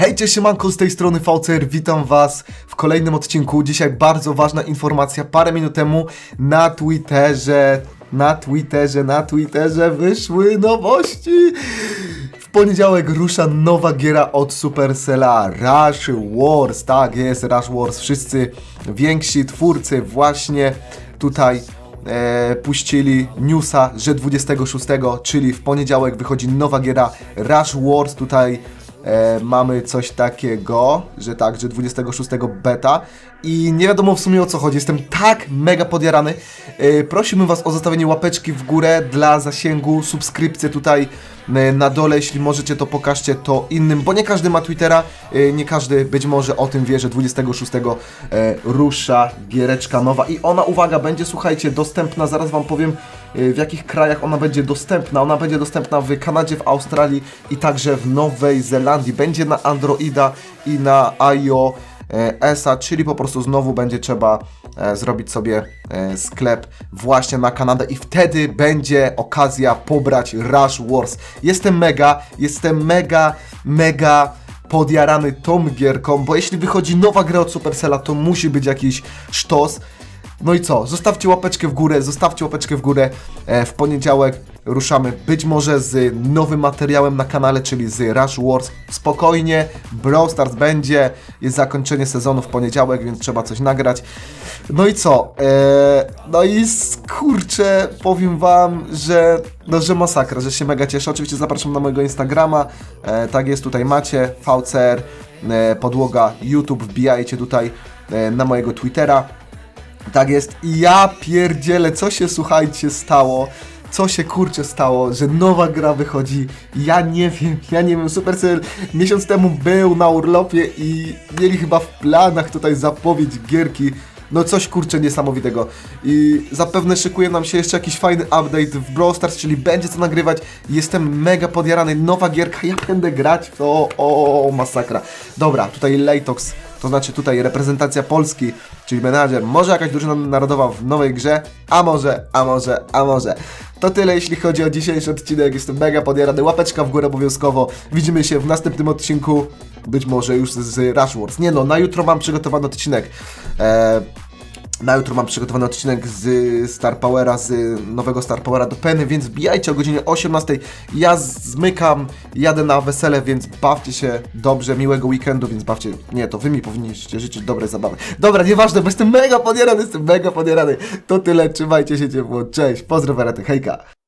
Hej, cześć, siemanko, z tej strony VCR, witam was w kolejnym odcinku. Dzisiaj bardzo ważna informacja, parę minut temu na Twitterze, na Twitterze, na Twitterze wyszły nowości. W poniedziałek rusza nowa giera od Supercella, Rush Wars, tak jest, Rush Wars, wszyscy więksi twórcy właśnie tutaj e, puścili newsa, że 26, czyli w poniedziałek wychodzi nowa giera Rush Wars, tutaj e, mamy coś takiego, że tak, że 26 beta i nie wiadomo w sumie o co chodzi, jestem tak mega podjarany. E, prosiłbym Was o zostawienie łapeczki w górę dla zasięgu, subskrypcję tutaj e, na dole, jeśli możecie to pokażcie to innym, bo nie każdy ma Twittera, e, nie każdy być może o tym wie, że 26 e, rusza giereczka nowa. I ona, uwaga, będzie, słuchajcie, dostępna, zaraz Wam powiem w jakich krajach ona będzie dostępna. Ona będzie dostępna w Kanadzie, w Australii i także w Nowej Zelandii. Będzie na Androida i na iOS, ESA, czyli po prostu znowu będzie trzeba e, zrobić sobie e, sklep właśnie na Kanadę i wtedy będzie okazja pobrać Rush Wars. Jestem mega, jestem mega, mega podjarany tą gierką, bo jeśli wychodzi nowa gra od Supercella, to musi być jakiś sztos. No i co? Zostawcie łapeczkę w górę, zostawcie łapeczkę w górę. E, w poniedziałek ruszamy być może z nowym materiałem na kanale, czyli z Rush Wars. Spokojnie, Brawl Stars będzie, jest zakończenie sezonu w poniedziałek, więc trzeba coś nagrać. No i co? E, no i kurczę, powiem wam, że no, że masakra, że się mega cieszę. Oczywiście zapraszam na mojego Instagrama, e, tak jest, tutaj macie, VCR, e, podłoga YouTube, wbijajcie tutaj e, na mojego Twittera. Tak jest. I ja pierdzielę, co się słuchajcie stało. Co się kurczę stało, że nowa gra wychodzi. Ja nie wiem, ja nie wiem. Supercell miesiąc temu był na urlopie i mieli chyba w planach tutaj zapowiedź gierki. No coś kurczę niesamowitego. I zapewne szykuje nam się jeszcze jakiś fajny update w Brawl Stars, czyli będzie co nagrywać. Jestem mega podjarany. Nowa gierka, ja będę grać w to. O, masakra. Dobra, tutaj Lejtox to znaczy tutaj reprezentacja Polski, czyli menadżer, może jakaś drużyna narodowa w nowej grze, a może, a może, a może. To tyle jeśli chodzi o dzisiejszy odcinek, jestem mega podjarany, łapeczka w górę obowiązkowo. Widzimy się w następnym odcinku, być może już z, z Rush Wars. Nie no, na jutro mam przygotowany odcinek. Eee, na jutro mam przygotowany odcinek z Star Powera, z nowego Star Powera do Penny, więc bijajcie o godzinie 18. Ja zmykam, jadę na wesele, więc bawcie się dobrze, miłego weekendu, więc bawcie. Nie, to wy mi powinniście życzyć dobrej zabawy. Dobra, nieważne, bo jestem mega podjarany, jestem mega podjarany. To tyle, trzymajcie się ciepło, cześć, pozdro Werety, hejka.